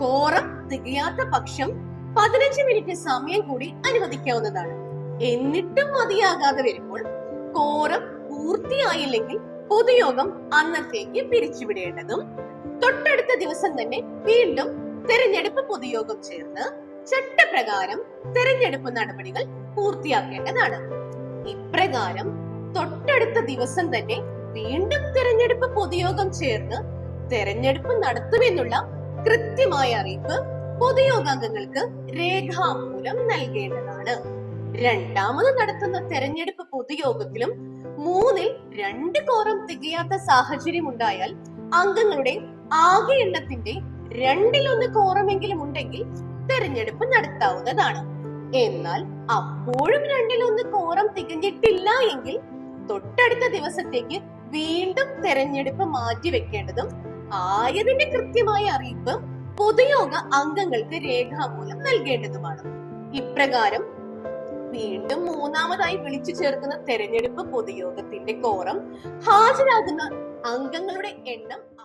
Quorum തികയാത്ത പക്ഷം പതിനഞ്ച് minute സമയം കൂടി അനുവദിക്കാവുന്നതാണ്. എന്നിട്ടും മതിയാകാതെ വരുമ്പോൾ കോറം പൂർത്തിയായില്ലെങ്കിൽ പൊതുയോഗം അന്നത്തേക്ക് പിരിച്ചുവിടേണ്ടതും തൊട്ടടുത്ത ദിവസം തന്നെ വീണ്ടും തെരഞ്ഞെടുപ്പ് പൊതുയോഗം ചേർന്ന് ചട്ടപ്രകാരം തെരഞ്ഞെടുപ്പ് നടപടികൾ പൂർത്തിയാക്കേണ്ടതാണ്. ഇപ്രകാരം തൊട്ടടുത്ത ദിവസം തന്നെ വീണ്ടും തെരഞ്ഞെടുപ്പ് പൊതുയോഗം ചേർന്ന് തെരഞ്ഞെടുപ്പ് നടത്തുമെന്നുള്ള കൃത്യമായ അറിയിപ്പ് പൊതുയോഗാംഗങ്ങൾക്ക് രേഖാമൂലം നൽകേണ്ടതാണ്. രണ്ടാമത് നടത്തുന്ന തെരഞ്ഞെടുപ്പ് പൊതുയോഗത്തിലും മൂന്നിൽ രണ്ട് കോറം തികയാത്ത സാഹചര്യം ഉണ്ടായാൽ അംഗങ്ങളുടെ ആകെ എണ്ണത്തിന്റെ രണ്ടിലൊന്ന് കോറമെങ്കിലും ഉണ്ടെങ്കിൽ തെരഞ്ഞെടുപ്പ് നടത്താവുന്നതാണ്. എന്നാൽ അപ്പോഴും രണ്ടിലൊന്ന് കോറം തികഞ്ഞിട്ടില്ല എങ്കിൽ തൊട്ടടുത്ത ദിവസത്തേക്ക് വീണ്ടും തെരഞ്ഞെടുപ്പ് മാറ്റിവെക്കേണ്ടതും ആയതിന്റെ കൃത്യമായ അറിയിപ്പ് പൊതുയോഗ അംഗങ്ങൾക്ക് രേഖാമൂലം നൽകേണ്ടതുമാണ്. ഇപ്രകാരം വീണ്ടും മൂന്നാമതായി വിളിച്ചു ചേർക്കുന്ന തെരഞ്ഞെടുപ്പ് പൊതുയോഗത്തിന്റെ കോറം ഹാജരാകുന്ന അംഗങ്ങളുടെ എണ്ണം